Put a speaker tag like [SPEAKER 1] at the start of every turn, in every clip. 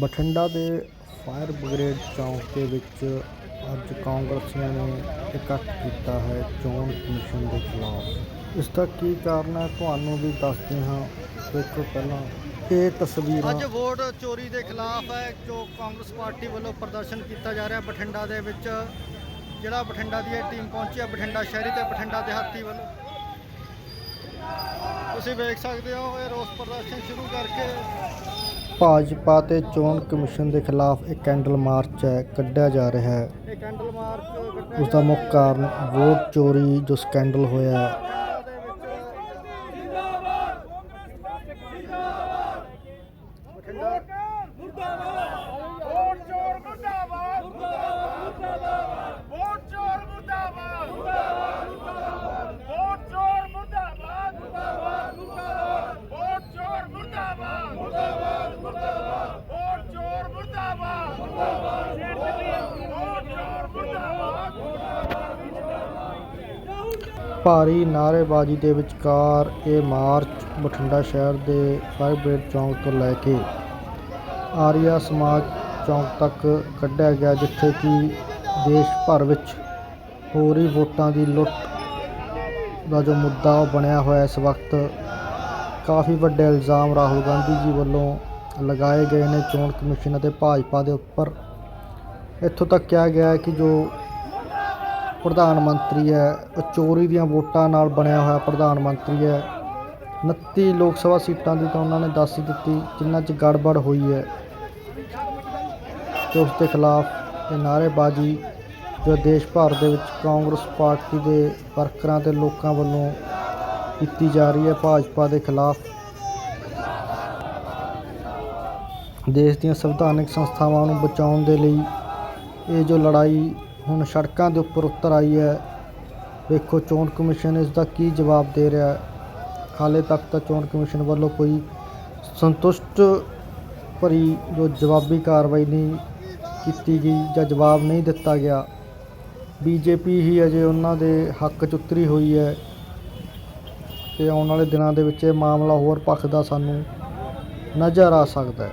[SPEAKER 1] ਬਠਿੰਡਾ ਦੇ fire brigade ਚੌਂਕ ਦੇ ਵਿੱਚ ਅੱਜ ਕਾਂਗਰਸੀਆਂ ਨੇ ਇਕੱਠ ਕੀਤਾ ਹੈ ਚੋਣ ਕਮਿਸ਼ਨ ਦੇ ਖਿਲਾਫ। ਇਸ ਦਾ ਕੀ ਕਾਰਨ ਹੈ? ਤੁਹਾਨੂੰ ਵੀ ਦੱਸਦੇ ਹਾਂ। ਦੇਖੋ ਪਹਿਲਾਂ ਇਹ ਤਸਵੀਰਾਂ
[SPEAKER 2] ਅੱਜ ਵੋਟ ਚੋਰੀ ਦੇ ਖਿਲਾਫ ਹੈ, ਜੋ ਕਾਂਗਰਸ ਪਾਰਟੀ ਵੱਲੋਂ ਪ੍ਰਦਰਸ਼ਨ ਕੀਤਾ ਜਾ ਰਿਹਾ ਬਠਿੰਡਾ ਦੇ ਵਿੱਚ। ਜਿਹੜਾ ਬਠਿੰਡਾ ਦੀ ਇਹ ਟੀਮ ਪਹੁੰਚੀ ਹੈ, ਬਠਿੰਡਾ ਸ਼ਹਿਰੀ ਤੇ ਬਠਿੰਡਾ ਦਿਹਾਤੀ ਵੱਲੋਂ। ਤੁਸੀਂ ਵੇਖ ਸਕਦੇ ਹੋ, ਇਹ ਰੋਸ ਪ੍ਰਦਰਸ਼ਨ ਸ਼ੁਰੂ ਕਰਕੇ
[SPEAKER 1] ਭਾਜਪਾ ਤੇ ਚੋਣ ਕਮਿਸ਼ਨ ਦੇ ਖਿਲਾਫ ਇੱਕ ਕੈਂਡਲ ਮਾਰਚ ਹੈ ਕੱਢਿਆ ਜਾ ਰਿਹਾ ਹੈ।
[SPEAKER 2] ਇਹ ਕੈਂਡਲ ਮਾਰਚ ਕੱਢਿਆ
[SPEAKER 1] ਉਸ ਦਾ ਮੁੱਖ ਕਾਰਨ ਵੋਟ ਚੋਰੀ ਜੋ ਸਕੈਂਡਲ ਹੋਇਆ ਹੈ
[SPEAKER 3] ਵੋਟ ਚੋਰ ਮੁਰਦਾਬਾਦ ਵੋਟ ਚੋਰ ਮੁਰਦਾਬਾਦ ਵੋਟ ਚੋਰ ਮੁਰਦਾਬਾਦ ਵੋਟ ਚੋਰ ਮੁਰਦਾਬਾਦ ਵੋਟ ਚੋਰ ਮੁਰਦਾਬਾਦ ਵੋਟ ਚੋਰ ਮੁਰਦਾਬਾਦ
[SPEAKER 1] ਭਾਰੀ ਨਾਅਰੇਬਾਜ਼ੀ ਦੇ ਵਿਚਕਾਰ ਇਹ ਮਾਰਚ ਬਠਿੰਡਾ ਸ਼ਹਿਰ ਦੇ ਫਾਇਰ ਚੌਂਕ ਤੋਂ ਲੈ ਕੇ ਆਰੀਆ ਸਮਾਜ ਚੌਂਕ ਤੱਕ ਕੱਢਿਆ ਗਿਆ, ਜਿੱਥੇ ਕਿ ਦੇਸ਼ ਭਰ ਵਿੱਚ ਹੋ ਰਹੀ ਵੋਟਾਂ ਦੀ ਲੁੱਟ ਦਾ ਜੋ ਮੁੱਦਾ ਉਹ ਬਣਿਆ ਹੋਇਆ ਇਸ ਵਕਤ, ਕਾਫੀ ਵੱਡੇ ਇਲਜ਼ਾਮ ਰਾਹੁਲ ਗਾਂਧੀ ਜੀ ਵੱਲੋਂ ਲਗਾਏ ਗਏ ਨੇ ਚੋਣ ਕਮਿਸ਼ਨ ਅਤੇ ਭਾਜਪਾ ਦੇ ਉੱਪਰ। ਇੱਥੋਂ ਤੱਕ ਕਿਹਾ ਗਿਆ ਕਿ ਜੋ ਪ੍ਰਧਾਨ ਮੰਤਰੀ ਹੈ, ਉਹ ਚੋਰੀ ਦੀਆਂ ਵੋਟਾਂ ਨਾਲ ਬਣਿਆ ਹੋਇਆ ਪ੍ਰਧਾਨ ਮੰਤਰੀ ਹੈ। 29 ਲੋਕ ਸਭਾ ਸੀਟਾਂ ਦੀ ਤਾਂ ਉਹਨਾਂ ਨੇ ਦੱਸ ਹੀ ਦਿੱਤੀ, ਜਿਨ੍ਹਾਂ 'ਚ ਗੜਬੜ ਹੋਈ ਹੈ। ਤੇ ਉਸ ਦੇ ਖਿਲਾਫ ਇਹ ਨਾਅਰੇਬਾਜ਼ੀ ਜੋ ਦੇਸ਼ ਭਰ ਦੇ ਵਿੱਚ ਕਾਂਗਰਸ ਪਾਰਟੀ ਦੇ ਵਰਕਰਾਂ ਤੇ ਲੋਕਾਂ ਵੱਲੋਂ ਕੀਤੀ ਜਾ ਰਹੀ ਹੈ, ਭਾਜਪਾ ਦੇ ਖਿਲਾਫ। ਦੇਸ਼ ਦੀਆਂ ਸੰਵਿਧਾਨਕ ਸੰਸਥਾਵਾਂ ਨੂੰ ਬਚਾਉਣ ਦੇ ਲਈ ਇਹ ਜੋ ਲੜਾਈ ਹੁਣ ਸੜਕਾਂ ਦੇ ਉੱਪਰ ਉਤਰ ਆਈ ਹੈ। ਵੇਖੋ, ਚੋਣ ਕਮਿਸ਼ਨ ਇਸ ਦਾ ਕੀ ਜਵਾਬ ਦੇ ਰਿਹਾ ਹੈ। ਹਾਲੇ ਤੱਕ ਤਾਂ ਚੋਣ ਕਮਿਸ਼ਨ ਵੱਲੋਂ ਕੋਈ ਸੰਤੁਸ਼ਟ ਭਰੀ ਜੋ ਜਵਾਬੀ ਕਾਰਵਾਈ ਨਹੀਂ ਕੀਤੀ ਗਈ ਜਾਂ ਜਵਾਬ ਨਹੀਂ ਦਿੱਤਾ ਗਿਆ। ਬੀਜੇਪੀ ਹੀ ਅਜੇ ਉਹਨਾਂ ਦੇ ਹੱਕ 'ਚ ਉਤਰੀ ਹੋਈ ਹੈ ਤੇ ਆਉਣ ਵਾਲੇ ਦਿਨਾਂ ਦੇ ਵਿੱਚ ਇਹ ਮਾਮਲਾ ਹੋਰ ਪੱਖ ਦਾ ਸਾਨੂੰ ਨਜ਼ਰ ਆ ਸਕਦਾ
[SPEAKER 2] ਹੈ।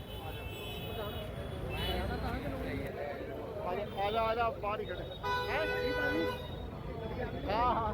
[SPEAKER 3] ਆ ਜਾ ਆ ਜਾ ਬਾਹਰ ਹੀ ਖੜੇ। ਹੈ? ਹਾਂ ਹਾਂ।